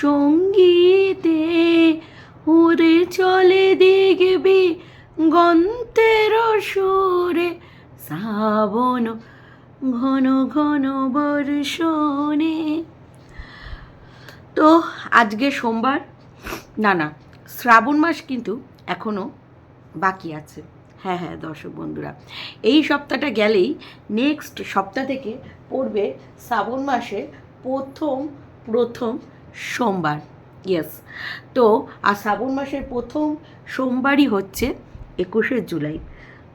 সঙ্গীতে উড়ে চলে দেখবি গন্তের সুরে শ্রাবণ ঘন ঘন বর্ষণে। তো আজকে সোমবার, না না, শ্রাবণ মাস কিন্তু এখনও বাকি আছে। হ্যাঁ হ্যাঁ দর্শক বন্ধুরা, এই সপ্তাহটা গেলেই নেক্সট সপ্তাহ থেকে পড়বে শ্রাবণ মাসে প্রথম প্রথম সোমবার ইয়েস তো, আর শ্রাবণ মাসের প্রথম সোমবারই হচ্ছে একুশে জুলাই।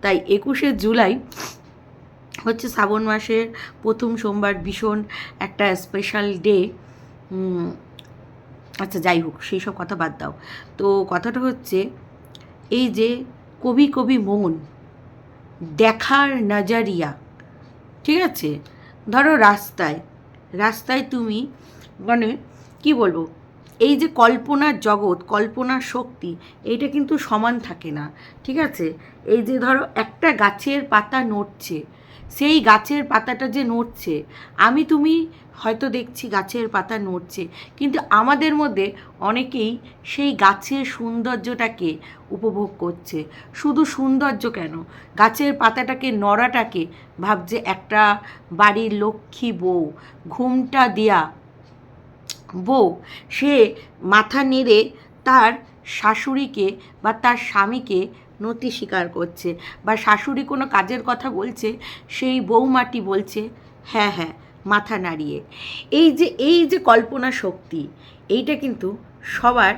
তাই একুশে জুলাই হচ্ছে শ্রাবণ মাসের প্রথম সোমবার ভীষণ একটা স্পেশাল ডে আচ্ছা যাই হোক, সেই সব কথা বাদ দাও। তো, কথাটা হচ্ছে এই যে কবি কবি মন, দেখার নাজারিয়া, ঠিক আছে? ধরো রাস্তায় রাস্তায় তুমি মানে কি বলব? এই যে কল্পনার জগৎ, কল্পনার শক্তি, এইটা কিন্তু সমান থাকে না, ঠিক আছে? এই যে ধরো একটা গাছের পাতা নড়ছে, সেই গাছের পাতাটা যে নড়ছে, আমি তুমি হয়তো দেখছি গাছের পাতা নড়ছে, কিন্তু আমাদের মধ্যে অনেকেই সেই গাছের সৌন্দর্যটাকে উপভোগ করছে। শুধু সৌন্দর্য কেন? গাছের পাতাটাকে নড়াটাকে ভাবছে একটা বাড়ির লক্ষ্মী বউ, ঘুমটা দেয়া বউ। সে মাথা নেড়ে তার শাশুড়িকে বা তার স্বামীকে নতি স্বীকার করছে বা শাশুড়ি কোনো কাজের কথা বলছে, সেই বৌমাটি বলছে হ্যাঁ হ্যাঁ মাথা নাড়িয়ে। এই যে এই যে কল্পনা শক্তি, এইটা কিন্তু সবার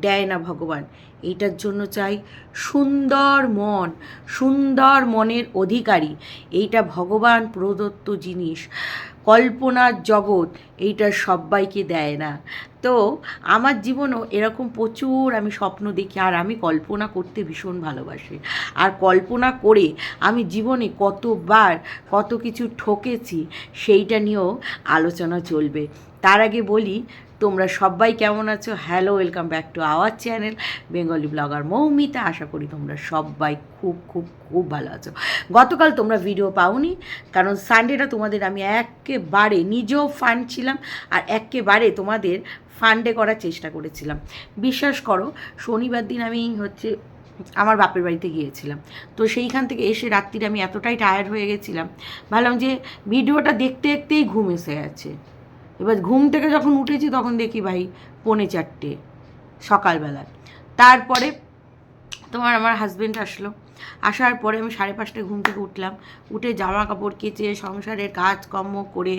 দেয় না ভগবান। এইটার জন্য চাই সুন্দর মন, সুন্দর মনের অধিকারী। এইটা ভগবান প্রদত্ত জিনিস। কল্পনার জগৎ এইটা সবাইকে দেয় না। তো আমার জীবনও এরকম প্রচুর আমি স্বপ্ন দেখি, আর আমি কল্পনা করতে ভীষণ ভালোবাসি। আর কল্পনা করে আমি জীবনে কতবার কত কিছু ঠকেছি, সেইটা নিয়েও আলোচনা চলবে। তার আগে বলি তোমরা সবাই কেমন আছো? Hello welcome back to our channel Bengali blogger Moumita. আশা করি তোমরা সবাই খুব খুব খুব ভালো আছো। গতকাল তোমরা ভিডিও পাওনি, কারণ সানডেটা তোমাদের আমি একেবারে নিজেও ফান্ড ছিলাম আর একেবারে তোমাদের ফান্ডে করার চেষ্টা করেছিলাম। বিশ্বাস করো, শনিবার দিন আমি হচ্ছে আমার বাপের বাড়িতে গিয়েছিলাম। তো সেইখান থেকে এসে রাত্রিরে আমি এতটাই টায়ার্ড হয়ে গেছিলাম। ভাবলাম যে ভিডিওটা দেখতে দেখতেই ঘুম এসে গেছে। এবার ঘুম থেকে যখন উঠেছি তখন দেখি ভাই পৌনে চারটে, সকালবেলা। তারপরে তোমার আমার হাজব্যান্ড আসলো। আসার পরে আমি সাড়ে পাঁচটায় ঘুম থেকে উঠলাম। উঠে জামা কাপড় কেচে, সংসারের কাজকর্ম করে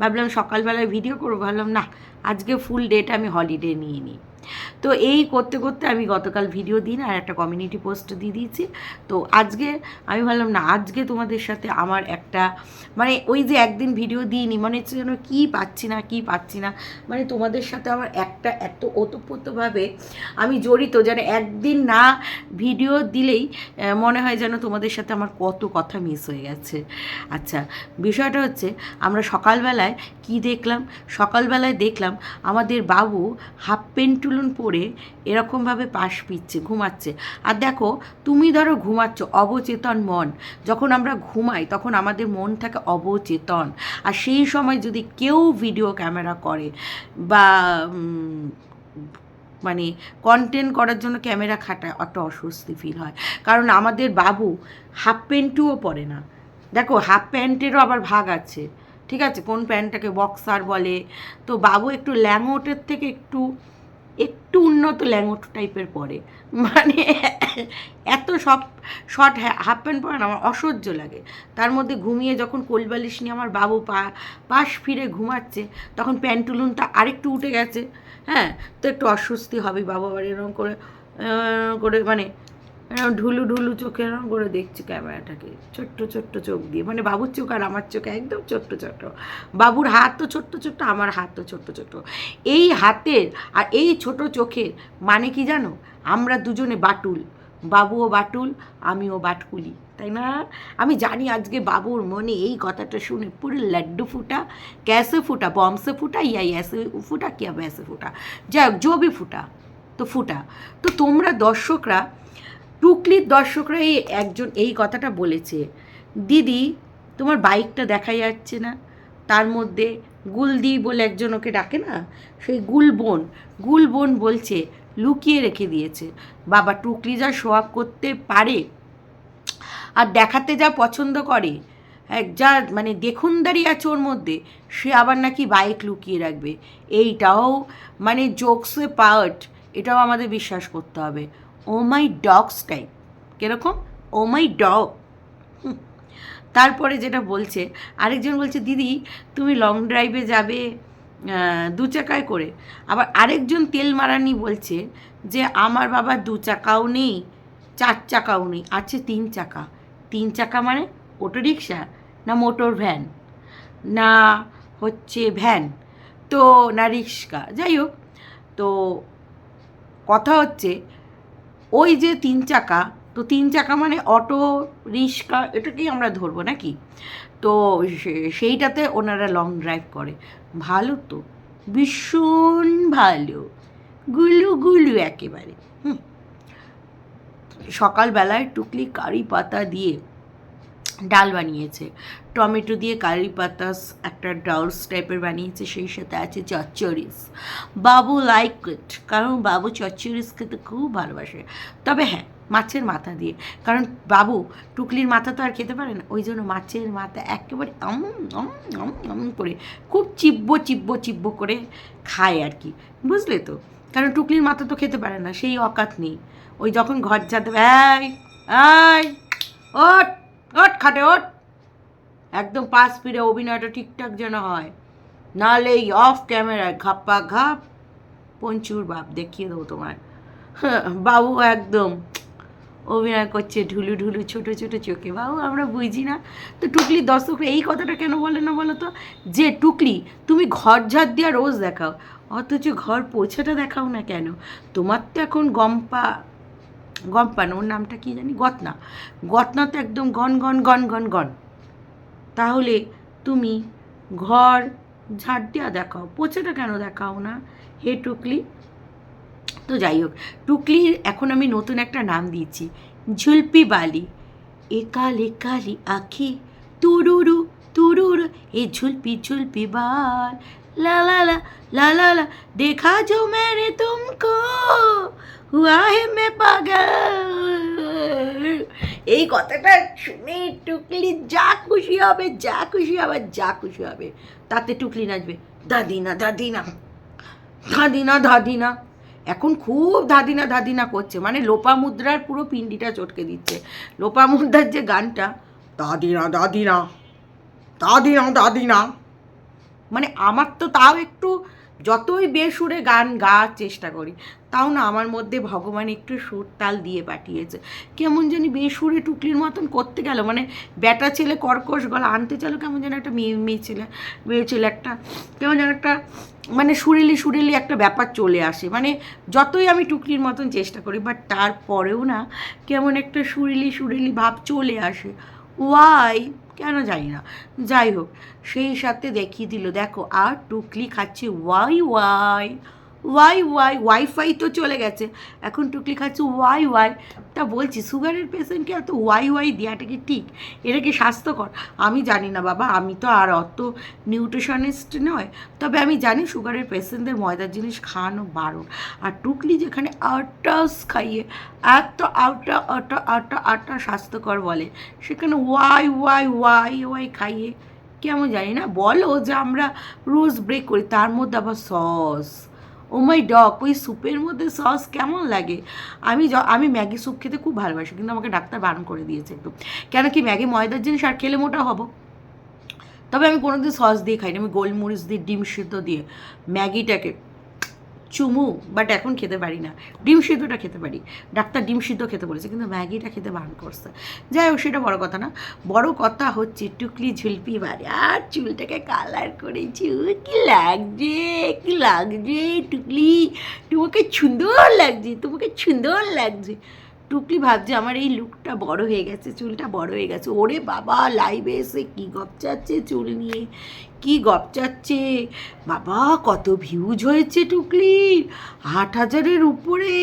ভাবলাম সকালবেলায় ভিডিও করব। ভাবলাম, না, আজকে ফুল ডেটা আমি হলিডে নিয়ে নিই। তো এই করতে করতে আমি গতকাল ভিডিও দিন আর একটা কমিউনিটি পোস্ট দিয়ে দিয়েছি। তো আজকে আমি ভাবলাম, না, আজকে তোমাদের সাথে আমার একটা মানে ওই যে একদিন ভিডিও দিইনি, মনে হচ্ছে যেন কী পাচ্ছি না, কী পাচ্ছি না মানে তোমাদের সাথে আমার একটা এত ওতপ্রোতভাবে আমি জড়িত, যেন একদিন না ভিডিও দিলেই মনে হয় যেন তোমাদের সাথে আমার কত কথা মিস হয়ে গেছে। আচ্ছা বিষয়টা হচ্ছে, আমরা সকালবেলায় কি দেখলাম? সকালবেলায় দেখলাম, আমাদের বাবু হাফ পেন্টুলুন পরে এরকমভাবে পাশ পিচ্ছে ঘুমাচ্ছে। আর দেখো, তুমি ধরো ঘুমাচ্ছ, অবচেতন মন। যখন আমরা ঘুমাই, তখন আমাদের মন থাকে অবচেতন। আর সেই সময় যদি কেউ ভিডিও ক্যামেরা করে বা মানে কন্টেন্ট করার জন্য ক্যামেরা খাটায়, অত অস্বস্তি ফিল হয়। কারণ আমাদের বাবু হাফ প্যান্টুও পরে না। দেখো হাফ প্যান্টেরও আবার ভাগ আছে। ঠিক আছে? কোন প্যান্টটাকে বক্সার বলে? তো বাবু একটু ল্যাঙ্গোটের থেকে একটু একটু উন্নত ল্যাঙ্গোট টাইপের পরে। মানে এত সব শর্ট হাফ প্যান্ট পরে আমার অসহ্য লাগে। তার মধ্যে ঘুমিয়ে যখন কোলবালিশ নিয়ে আমার বাবু পা, পাশ ফিরে ঘুমাচ্ছে, তখন প্যান্টুলুনটা আরেকটু উঠে গেছে। হ্যাঁ তো একটু অস্বস্তি হবে বাবু আবার এরকম করে করে মানে এরকম ঢুলু ঢুলু চোখে এরকম করে দেখছি ক্যামেরাটাকে। ছোট্ট ছোট্ট চোখ দিয়ে। মানে বাবুর চোখ আর আমার চোখ একদম ছোট্ট ছোট্ট। বাবুর হাত তো ছোট্ট ছোট্ট, আমার হাত তো ছোট্ট ছোট্ট। এই হাতের আর এই ছোট চোখের মানে কি জানো? আমরা দুজনে বাটুল। বাবুও বাটুল, আমিও বাটকুলি। তাই না? আমি জানি আজকে বাবুর মনে এই কথাটা শুনে পুরো লাড্ডু ফুটা, ক্যাসে ফুটা, বমসে ফুটা, ইয়া ইয়াসে ফুটা, কিয়া ব্যাসে ফুটা। যাই হোক জবি ফুটা, তো ফুটা। তো তোমরা দর্শকরা টুকলির দর্শকরা এই একজন এই কথাটা বলেছে, দিদি, তোমার বাইকটা দেখা যাচ্ছে না। তার মধ্যে গুলদি বলে একজন ওকে ডাকে না? সেই গুলবোন গুলবোন বলছে, লুকিয়ে রেখে দিয়েছে। বাবা টুকলি যা শো আপ করতে পারে আর দেখাতে যা পছন্দ করে এক যা মানে দেখুনদারি আছে ওর মধ্যে, সে আবার নাকি বাইক লুকিয়ে রাখবে। এইটাও মানে জোকসে পার্ট এটাও আমাদের বিশ্বাস করতে হবে। Oh my dogs type. কীরকম? Oh my dog. তারপরে যেটা বলছে, আরেকজন বলছে, দিদি, তুমি লং ড্রাইভে যাবে দু চাকায় করে। আবার আরেকজন তেল মারানি বলছে যে, আমার বাবা দু চাকাও নেই, চার চাকাও নেই। আছে তিন চাকা। তিন চাকা মানে অটো রিক্সা না মোটর ভ্যান? না হচ্ছে ভ্যান। তো না রিক্সা। যাই হোক, তো কথা হচ্ছে ওই যে তিন চাকা, তো তিন চাকা মানে অটো, রিক্সা এটাকেই আমরা ধরবো নাকি? তো সেইটাতে ওনারা লং ড্রাইভ করে। ভালো তো, ভীষণ ভালো, গুলু গুলু একেবারে, হুম। সকালবেলায় টুকলি কারি পাতা দিয়ে ডাল বানিয়েছে। টমেটো দিয়ে কারি পাতা একটা ডাউলস টাইপের বানিয়েছে, সেই সাথে আছে চচ্চরিস বাবু লাইক ইট কারণ বাবু চচ্চরিস খেতে খুব ভালোবাসে। তবে হ্যাঁ মাছের মাথা দিয়ে, কারণ বাবু টুকলির মাথা তো আর খেতে পারে না, ওই জন্য মাছের মাথা একেবারে আম করে, খুব চিব্বো চিব্বো চিব্বো করে খায় আর কি, বুঝলে তো? কারণ টুকলির মাথা তো খেতে পারে না, সেই অকাত নেই। ওই যখন ঘর যাতে এই আয় ওট ওট খাটে ওট একদম পাশ ফিরে অভিনয়টা ঠিকঠাক যেন হয়। নাহলে এই অফ ক্যামেরায় ঘাপ্পা ঘাপ, পঞ্চুর বাপ, দেখিয়ে দেবো তোমার বাবু একদম অভিনয় করছে ঢুলু ঢুলু, ছোট ছোট চোখে। বাবু, আমরা বুঝি না। তো টুকলি দর্শকরা এই কথাটা কেন বলে না বলো তো? যে টুকলি, তুমি ঘর ঝাড় দিয়া রোজ দেখাও, অথচ ঘর পোছাটা দেখাও না কেন? তোমার তো এখন গম্পা গম্পা না ওর নামটা কি জানি গতনা গতনা তো একদম gone gone gone gone gone তাহলে তুমি ঘর ঝাড় দেওয়া দেখাও পোছাটা কেন দেখাও না হে টুকলি তো যাই হোক টুকলির এখন আমি নতুন একটা নাম দিয়েছি ঝুলপি বালি একাল একালি আখি তুরুরু তুরুরু এ ঝুলপি ঝুলপি বাল লা লা লা লা লা লা देखा जो मैंने तुमको হুয়া হে মে এই কথাটা শুনে টুকলি যা খুশি হবে, যা খুশি হবে, যা খুশি হবে, তাতে টুকলি নাচবে, দাদিনা দাদিনা ধাদিনা ধাদিনা এখন খুব ধাদিনা ধাদিনা করছে মানে লোপা মুদ্রার পুরো পিন্ডিটা চটকে দিচ্ছে। লোপা মুদ্রার যে গানটা, দাদিনা দাদিনা দাদিনা দাদিনা মানে আমার তো তাও একটু যতই বেসুরে গান গাওয়ার চেষ্টা করি, তাও না আমার মধ্যে ভগবান একটু সুর তাল দিয়ে পাঠিয়েছে। কেমন জানি বেসুরে টুকলির মতন করতে গেল মানে ব্যাটা ছেলে কর্কশ গলা আনতে চলো কেমন যেন একটা মেয়ে মেয়ে ছেলে মেয়ে ছেলে একটা, কেমন যেন একটা মানে সুরেলি সুরেলি একটা ব্যাপার চলে আসে। মানে যতই আমি টুকলির মতন চেষ্টা করি বাট তারপরেও না কেমন একটা সুরেলি সুরেলি ভাব চলে আসে। ওয়াই কেন জানি না। যাই হোক, সেই সাথে দেখিয়ে দিল, দেখো, আর টুকলি খাচ্ছে, Y Y. Y Y wifi তো চলে গেছে। এখন টুকলি খাচ্ছে ওয়াই ওয়াই তা বলছি, সুগারের পেশেন্টকে এত ওয়াই ওয়াই দেওয়াটা কি ঠিক? এটা কি স্বাস্থ্যকর? আমি জানি না বাবা, আমি তো আর অত নিউট্রিশনিস্ট নয়। তবে আমি জানি সুগারের পেশেন্টদের ময়দার জিনিস খাওয়ানো বারণ। আর টুকলি যেখানে আটাস খাইয়ে এত আটা আটা আটা আটা স্বাস্থ্যকর বলে, সেখানে ওয়াই ওয়াই ওয়াই ওয়াই খাইয়ে, কেমন জানি না, বলো যে আমরা রোজ ব্রেক করি, তার মধ্যে আবার সস। ও মাই ডক ওই স্যুপের মধ্যে সস কেমন লাগে? আমি আমি ম্যাগি স্যুপ খেতে খুব ভালোবাসি, কিন্তু আমাকে ডাক্তার বারণ করে দিয়েছে একদম। কেন কি ম্যাগি ময়দার জিনিস আর খেলে মোটা হব? তবে আমি কোনোদিন সস দিয়ে খাইনি, আমি গোলমরিচ দিয়ে, ডিম সিদ্ধ দিয়ে ম্যাগিটাকে চুমু বাট এখন খেতে পারি না। ডিম সিদ্ধটা খেতে পারি। ডাক্তার ডিম সিদ্ধ খেতে বলেছে, কিন্তু ম্যাগিটা খেতে বারণ করছে। যাই হোক, সেটা বড় কথা না। বড় কথা হচ্ছে, টুকলি ঝুলপি বাড়ি। আর চুলটাকে কালার করেছি কি লাগছে কি লাগছে, টুকলি। তোমাকে সুন্দর লাগছে, তোমাকে সুন্দর লাগছে। টুকলি ভাবছে আমার এই লুকটা বড় হয়ে গেছে, চুলটা বড় হয়ে গেছে। ওরে বাবা লাইভে এসে কী গপচাচ্ছে চুল নিয়ে? কি গপচাচ্ছে? বাবা, কত ভিউজ হয়েছে টুকলির আট হাজারের উপরে।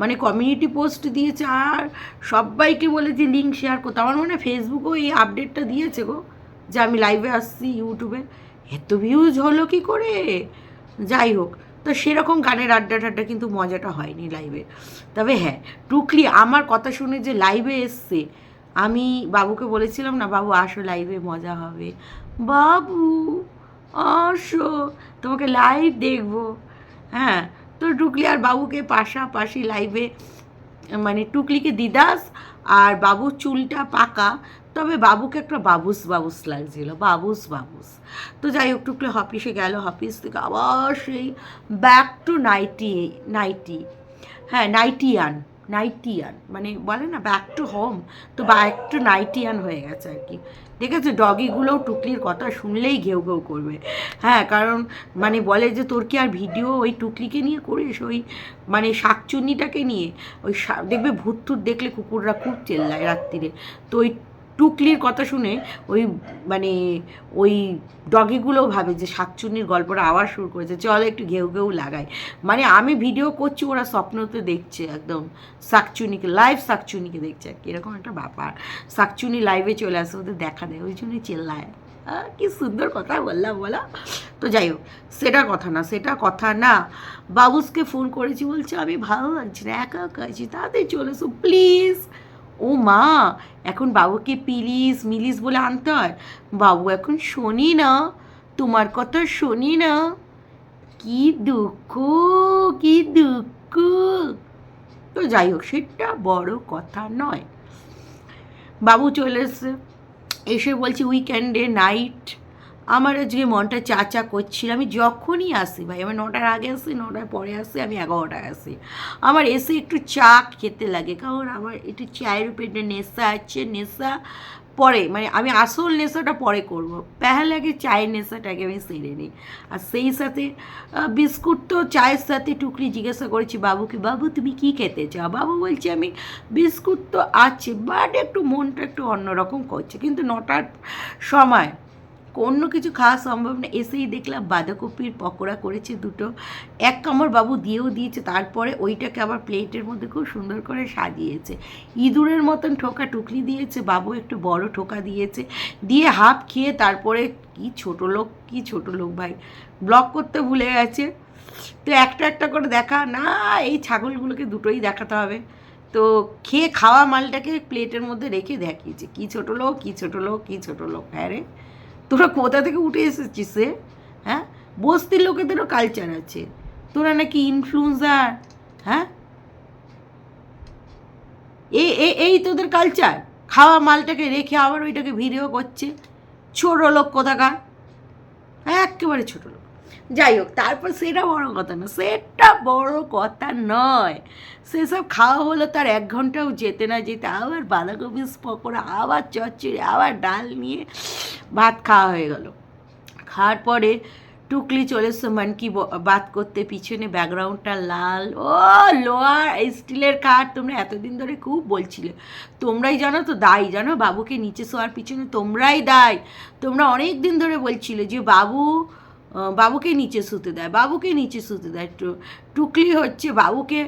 মানে কমিউনিটি পোস্ট দিয়েছে আর সবাইকে বলেছে লিঙ্ক শেয়ার করতে। আমার মনে হয় ফেসবুকেও এই আপডেটটা দিয়েছে গো, যে আমি লাইভে আসছি ইউটিউবে এত ভিউজ হলো কি করে? যাই হোক তো সেরকম গানের আড্ডা টাড্ডা কিন্তু মজাটা হয়নি লাইভে তবে হ্যাঁ টুকলি আমার কথা শুনে যে লাইভে এসছে, আমি বাবুকে বলেছিলাম না, বাবু, আসো লাইভে মজা হবে। বাবু, আসো, তোমাকে লাইভ দেখব। হ্যাঁ তো টুকলি আর বাবুকে পাশাপাশি লাইভে মানে টুকলিকে দিদাস আর বাবুর চুলটা পাকা তবে বাবুকে একটা বাবুস বাবুস লাগছিল, বাবুস বাবুস। তো যাই হোক, টুকলে অফিসে গেল অফিস থেকে আবার সেই ব্যাক টু নাইটি নাইটি হ্যাঁ নাইটিয়ান নাইটিয়ান মানে বলে না ব্যাক টু হোম তো ব্যাক টু নাইটিয়ান হয়ে গেছে আর কি। দেখেছ ডগিগুলোও টুকলির কথা শুনলেই ঘেউ ঘেউ করবে। হ্যাঁ কারণ মানে বলে যে তোর কি আর ভিডিও ওই টুকলিকে নিয়ে করিস? ওই মানে শাকচুন্নিটাকে নিয়ে? ওই দেখবে ভূত দেখলে কুকুররা খুব চেল্লায় রাত্রিরে। তো ওই টুকলির কথা শুনে ওই মানে ওই ডগিগুলোও ভাবে যে শাকচুন্নির গল্পটা আবার শুরু করেছে, চলো একটু ঘেউ ঘেউ লাগাই। মানে আমি ভিডিও করছি, ওরা স্বপ্নতে দেখছে একদম। শাকচুনিকে লাইভ শাকচুনিকে দেখছে আর কি, এরকম একটা ব্যাপার। শাকচুনি লাইভে চলে আসে, ওদের দেখা দেয়, ওই জন্যই চেল্লায়। কি সুন্দর কথা বললাম, বলা। তো যাই হোক, সেটা কথা না, সেটা কথা না। বাবুসকে ফোন করেছি, বলছে, আমি ভালো লাগছি না, একা একা আছি, তাড়াতাড়ি চলে প্লিজ ও মা, এখন বাবুকে পিলিস মিলিস বলে আনতে হয়। বাবু এখন শোনি না, তোমার কথা শুনি না। কি দুঃখ কি দুঃখ। তো যাই হোক, সেটা বড় কথা নয়। বাবু চলে এসে এসে বলছি উইকেন্ডে নাইট আমার আজকে মনটা চা চা করছিল। আমি যখনই আসি ভাই, আমি নটার আগে আসি, নটার পরে আসি, আমি এগারোটায় আসি। আমার এসে একটু চা খেতে লাগে, কারণ আমার একটু চায়ের উপরে একটা নেশা আছে, নেশা পরে মানে আমি আসল নেশাটা পরে করব। পেহলে আগে চায়ের নেশাটাকে আমি সেরে নিই। আর সেই সাথে বিস্কুট তো চায়ের সাথে টুকরি জিজ্ঞাসা করেছি বাবুকে বাবু তুমি কি খেতে চাও? বাবু বলছে, আমি বিস্কুট তো আছে বাট একটু মনটা একটু অন্যরকম করছে। কিন্তু নটার সময় অন্য কিছু খাওয়া সম্ভব না। এসেই দেখলাম বাঁধাকপির পকোড়া করেছে দুটো। এক কামড় বাবু দিয়েও দিয়েছে, তারপরে ওইটাকে আবার প্লেটের মধ্যে খুব সুন্দর করে সাজিয়েছে। ইঁদুরের মতন ঠোকা টুকলি দিয়েছে, বাবু একটু বড় ঠোকা দিয়েছে। দিয়ে হাফ খেয়ে তারপরে, কি ছোট লোক, কি ছোট লোক ভাই, ব্লক করতে ভুলে গেছে। তো একটা একটা করে দেখা, না, এই ছাগলগুলোকে দুটোই দেখাতে হবে। তো খেয়ে খাওয়া মালটাকে প্লেটের মধ্যে রেখে দেখিয়েছে, কি ছোট লোক, কি ছোট লোক, কি ছোট লোক। হ্যাঁ রে। তোরা কোথা থেকে উঠে এসেছিস রে হ্যাঁ? বস্তির লোকেদেরও কালচার আছে। তোরা নাকি ইনফ্লুয়েন্সার হ্যাঁ? এই এই তোদের কালচার খাওয়া মালটাকে রেখে আবার ওইটাকে ভিডিও করছে। ছোট লোক কোথাকার? একেবারে ছোট লোক। যাই হোক, তারপর সেটা বড় কথা না, সেটা বড় কথা নয়। সেসব খাওয়া হলো তার এক ঘন্টাও যেতে না, যেতে আবার বাঁধাকপি পকোড়া, আবার চচ্চড়ি, আবার ডাল নিয়ে ভাত খাওয়া হয়ে গেল। খাওয়ার পরে টুকলি চলে এসছে মানকি বাত করতে, পিছনে ব্যাকগ্রাউন্ডটা লাল। ও লোয়ার স্টিলের কাঠ, তোমরা এতদিন ধরে খুব বলছিলে। তোমরাই জানো তো দায়ী, জানো? বাবুকে নিচে শোয়ার পিছনে তোমরাই দায়। তোমরা অনেক দিন ধরে বলছিলে যে, বাবু বাবুকে নিচে শুতে দেয় বাবুকে নিচে শুতে দেয় টু টুকলি হচ্ছে বাবুকে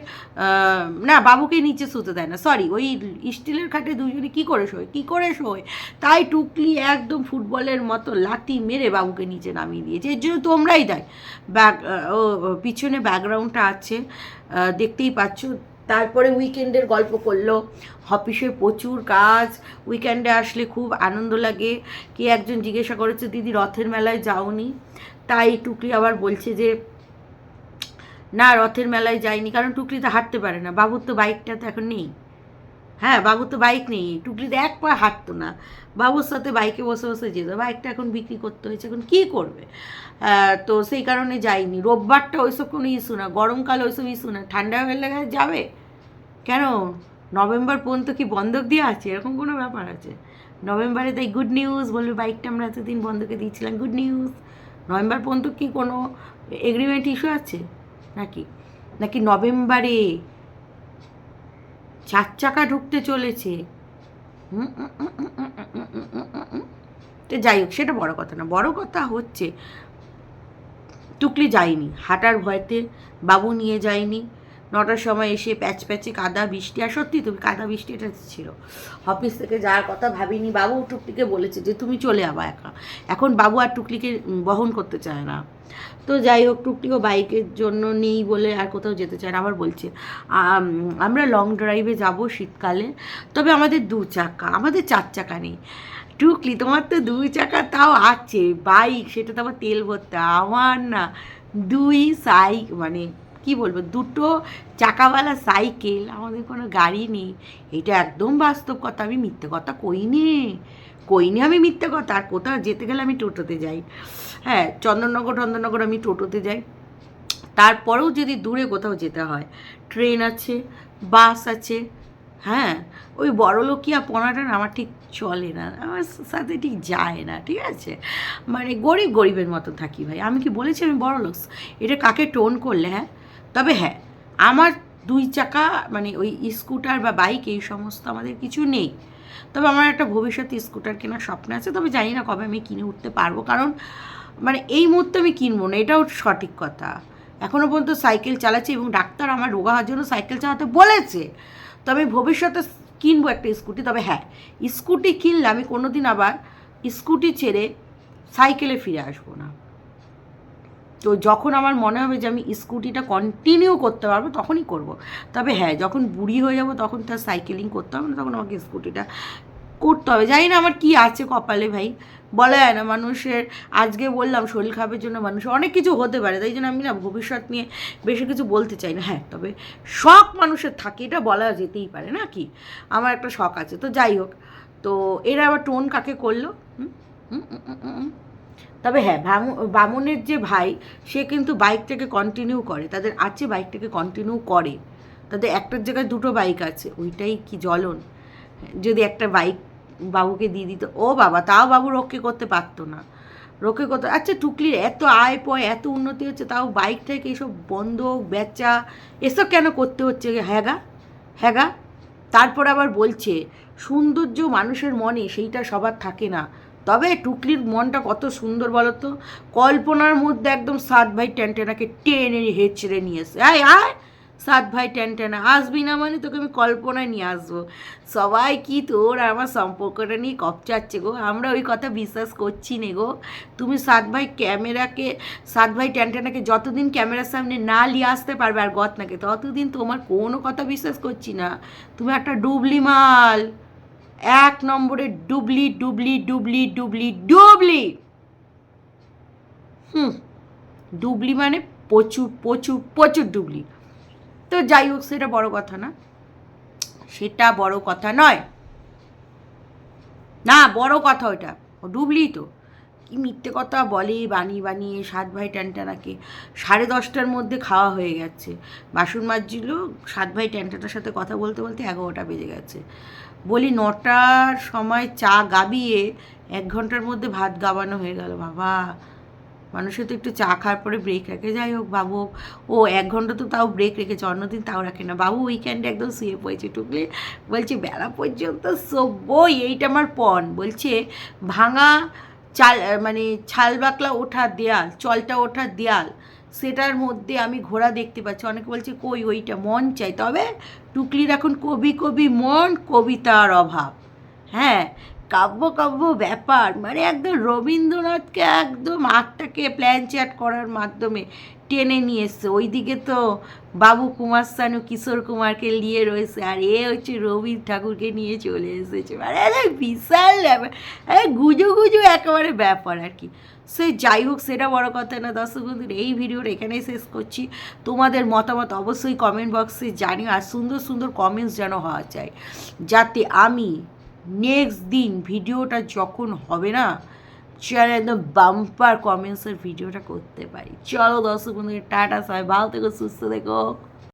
না বাবুকে নিচে শুতে দেয় না সরি ওই স্টিলের খাটে দুজনে কী করে শোয় কী করে শোয়? তাই টুকলি একদম ফুটবলের মতো লাথি মেরে বাবুকে নিচে নামিয়ে দিয়েছে এর জন্য তোমরাই দেয়। ব্যাক ও, পিছনে ব্যাকগ্রাউন্ডটা আছে দেখতেই পাচ্ছ তারপরে উইকেন্ডের গল্প করল। অফিসে প্রচুর কাজ। উইকেন্ডে আসলে খুব আনন্দ লাগে। কে একজন জিজ্ঞাসা করেছে, দিদি, রথের মেলায় যাওনি? তাই টুকলি আবার বলছে যে, না, রথের মেলায় যায়নি কারণ টুকলি তো হাঁটতে পারে না। বাবুর তো বাইকটা তো এখন নেই। হ্যাঁ বাবুর তো বাইক নেই। টুকলি তো এক পা হাঁটতো না। বাবুর সাথে বাইকে বসে বসে যেত। বাইকটা এখন বিক্রি করতে হয়েছে। এখন কী করবে? তো সেই কারণে যাইনি। রোববারটা ওইসব কোনো ইস্যু না। গরমকালে ওইসব ইস্যু না। ঠান্ডা হয়ে যাবে? কেন নভেম্বর পর্যন্ত কি বন্ধক দিয়ে আছে এরকম কোনো ব্যাপার আছে নভেম্বরে তাই গুড নিউজ বলবে বাইকটা আমরা এতদিন বন্ধকে দিয়েছিলাম গুড নিউজ নভেম্বর পর্যন্ত কি কোনো এগ্রিমেন্ট ইস্যু আছে নাকি নাকি নভেম্বরে চার চাকা ঢুকতে চলেছে তো যাই হোক সেটা বড় কথা না বড় কথা হচ্ছে টুকলি যায়নি হাঁটার ভয়তে বাবু নিয়ে যায়নি নটার সময় এসে প্যাচ প্যাচে কাদা বৃষ্টি, আর সত্যি তুমি কাদা বৃষ্টি এটা ছিল। অফিস থেকে যাওয়ার কথা ভাবিনি, বাবু টুকলিকে বলেছে যে তুমি চলে যাবা একা। এখন বাবু আর টুকলিকে বহন করতে চায় না। তো যাই হোক টুকটিও বাইকের জন্য নেই বলে আর কোথাও যেতে চায় না। আবার বলছে আমরা লং ড্রাইভে যাব শীতকালে। তবে আমাদের দু চাকা, আমাদের চার চাকা নেই। টুকলি, তোমার তো দুই চাকা, তাও আছে। বাইক, সেটা তো আবার তেল ভরতে, আমার না দুই সাইক মানে কি বলব, দুটো চাকাওয়ালা সাইকেল, আমাদের কোনো গাড়ি নেই। এটা একদম বাস্তব কথা, আমি মিথ্যে কথা কইনি। কইনি আমি মিথ্যে কথা, আর কোথাও যেতে গেলে আমি টোটোতে যাই। হ্যাঁ চন্দননগর, টন্দননগর আমি টোটোতে যাই। তারপরেও যদি দূরে কোথাও যেতে হয়, ট্রেন আছে, বাস আছে হ্যাঁ ওই বড়লোকিয়া পনাটা না আমার ঠিক চলে না, আমার সাথে ঠিক যায় না, ঠিক আছে? মানে গরিব গরিবের মতো থাকি ভাই। আমি কি বলেছি আমি বড় লোক এটা কাকে টোন করলে হ্যাঁ? তবে হ্যাঁ আমার দুই চাকা মানে ওই স্কুটার বা বাইক এই সমস্ত আমাদের কিছু নেই। তবে আমার একটা ভবিষ্যতে স্কুটার কেনার স্বপ্ন আছে, তবে জানি না কবে আমি কিনে উঠতে পারব। কারণ মানে এই মুহূর্তে আমি কিনবো না, এটাও সঠিক কথা। এখনও পর্যন্ত সাইকেল চালাচ্ছি এবং ডাক্তার আমার রোগা হওয়ার জন্য সাইকেল চালাতে বলেছে। তবে ভবিষ্যতে কিনবো একটা স্কুটি। তবে হ্যাঁ স্কুটি কিনলে আমি কোনো দিন আবার স্কুটি ছেড়ে সাইকেলে ফিরে আসব না। তো যখন আমার মনে হবে যে আমি স্কুটিটা কন্টিনিউ করতে পারব তখনই করব। তবে হ্যাঁ যখন বুড়ি হয়ে যাব তখন তার সাইকেলিং করতে হবে না তখন আমাকে স্কুটিটা করতে হবে। জানি না আমার কি আছে কপালে ভাই। বলা যায় না মানুষের আজকে বললাম শরীর খারাপের জন্য মানুষের অনেক কিছু হতে পারে। তাই জন্য আমি না ভবিষ্যৎ নিয়ে বেশি কিছু বলতে চাই না। হ্যাঁ তবে শখ মানুষের থাকে এটা বলা যেতেই পারে না কি? আমার একটা শখ আছে। তো যাই হোক তো এরা আবার টোন কাকে করল? হুম, হুম, হুম। তবে হ্যাঁ বামু- বামুনের যে ভাই, সে কিন্তু বাইকটাকে কন্টিনিউ করে। তাদের আছে বাইকটাকে কন্টিনিউ করে। তাদের একটার জায়গায় দুটো বাইক আছে, ওইটাই কি জ্বলন? যদি একটা বাইক বাবুকে দিয়ে দিত, ও বাবা, তাও বাবু রক্ষে করতে পারতো না। রক্ষে করতে আচ্ছা টুকলির এত আয় পয়, এত উন্নতি হচ্ছে, তাও বাইক থেকে এসব বন্ধক বেচা, এসব কেন করতে হচ্ছে? হ্যাগা হ্যাগা তারপর আবার বলছে, সৌন্দর্য মানুষের মনে, সেইটা সবার থাকে না। তবে টুকলির মনটা কত সুন্দর বলো তো? কল্পনার মধ্যে একদম সাত ভাই টেনটেনাকে টেনে হেঁচড়ে নিয়ে এসে আয় আয়, সাত ভাই টেনটেনা আসবি না মানে তোকে আমি কল্পনায় নিয়ে আসব। সবাই কি তোর আমার সম্পর্কটা নিয়ে কপচাচ্ছে গো? আমরা ওই কথা বিশ্বাস করছি নে গো। তুমি সাত ভাই ক্যামেরাকে, সাত ভাই টেনটেনাকে যতদিন ক্যামেরার সামনে না নিয়ে আসতে পারবে আর গতনাকে, ততদিন তোমার কোনো কথা বিশ্বাস করছি না। তুমি একটা ডুবলি মাল। এক নম্বরে ডুবলি ডুবলি ডুবলি ডুবলি ডুবলি। হুম, ডুবলি মানে প্রচুর প্রচুর প্রচুর ডুবলি। তো যাই হোক, সেটা বড় কথা না। সেটা বড় কথা নয়। না, বড় কথা ওটা ও ডুবলি তো। কি মিথ্যে কথা বলে বানিয়ে বানিয়ে সাত ভাই ট্যান্টানাকে? সাড়ে দশটার মধ্যে খাওয়া হয়ে গেছে। বাসন মাজছিল, সাত ভাই ট্যান্টানার সাথে কথা বলতে বলতে এগারোটা বেজে গেছে। বলি, নটার সময় চা গাবিয়ে এক ঘণ্টার মধ্যে ভাত গাবানো হয়ে গেল। বাবা, মানুষের তো একটু চা খাওয়ার পরে ব্রেক রাখে। যাই হোক, বাবু, ও এক ঘণ্টা তো তাও ব্রেক রেখেছে, অন্যদিন তাও রাখে না। বাবু উইকেন্ডে একদম শুয়ে পড়েছে টুকলে বলছে, বেলা পর্যন্ত সব্যই এইটা আমার পণ। বলছে, ভাঙা চাল মানে ছাল বাকলা ওঠা দেয়াল, চলটা ওঠা দেয়াল, সেটার মধ্যে আমি ঘোড়া দেখতে পাচ্ছি। অনেকে বলছে, কই ওইটা মন চাই। তবে টুকলির এখন কবি কবি মন, কবিতার অভাব। হ্যাঁ কাব্য কাব্য ব্যাপার। মানে একদম রবীন্দ্রনাথকে একদম আত্মাকে প্ল্যান চ্যাট করার মাধ্যমে টেনে নিয়ে এসছে। ওইদিকে তো বাবু কুমার শানু কিশোর কুমারকে নিয়ে রয়েছে আর এ হচ্ছে রবীন্দ্র ঠাকুরকে নিয়ে চলে এসেছে। মানে বিশাল ব্যাপার। এই গুজো গুজো একেবারে ব্যাপার আর কি। সে যাই হোক, সেটা বড় কথা না। দর্শক বন্ধুরা, এই ভিডিওটা এখানেই শেষ করছি। তোমাদের মতামত অবশ্যই কমেন্ট বক্সে জানিও। আর সুন্দর সুন্দর কমেন্টস যেন হওয়া চাই যাতে আমি নেক্সট দিন ভিডিওটা যখন হবে না চ্যানেল একদম বাম্পার কমেন্টসের ভিডিওটা করতে পারি। চলো দর্শক বন্ধুকে টাটা, সবাই ভালো থেকো, সুস্থ থেকো।